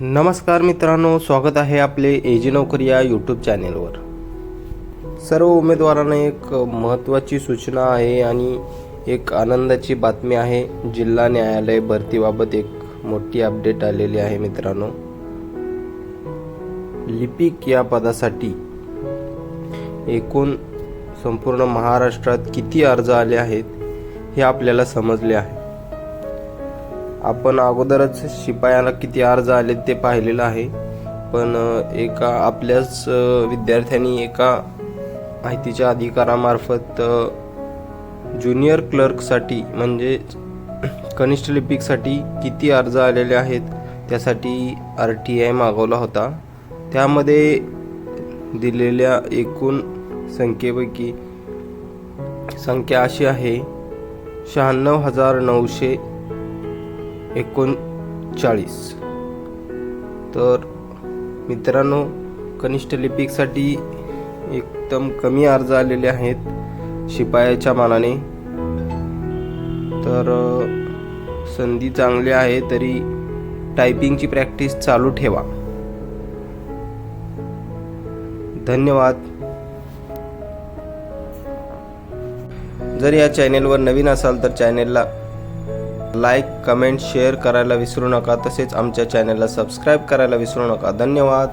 नमस्कार मित्रांनो स्वागत आहे आपले एजी नोकरी या यूट्यूब चॅनेलवर सर्व उमेदवारांना एक महत्त्वाची सूचना आहे आणि एक आनंदाची बातमी आहे. जिल्हा न्यायालय भरतीबाबत एक मोठी अपडेट आलेली आहे मित्रांनो. लिपिक या पदासाठी एकूण संपूर्ण महाराष्ट्रात किती अर्ज आले आहेत हे आपल्याला समजले आहे. आपण अगोदरच शिपायाला किती अर्ज आले ते पाहिलेलं आहे. पण एका आपल्याच विद्यार्थ्यांनी एका माहितीच्या अधिकारामार्फत ज्युनियर क्लर्कसाठी म्हणजे कनिष्ठ लिपिकसाठी किती अर्ज आलेले आहेत त्यासाठी आर टी आय मागवला होता. त्यामध्ये दिलेल्या एकूण संख्येपैकी संख्या अशी आहे शहाण्णव हजार नऊशे एकोणचाळीस. तर मित्रांनो कनिष्ठ लिपिकसाठी एकदम कमी अर्ज आलेले आहेत शिपायाच्या मानाने. तर संधी चांगली आहे तरी टायपिंगची प्रॅक्टिस चालू ठेवा. धन्यवाद. जर या चॅनेलवर नवीन असाल तर चॅनेलला लाईक कमेंट शेअर करायला विसरू नका. तसेच आमच्या चॅनलला सबस्क्राईब करायला विसरू नका. धन्यवाद.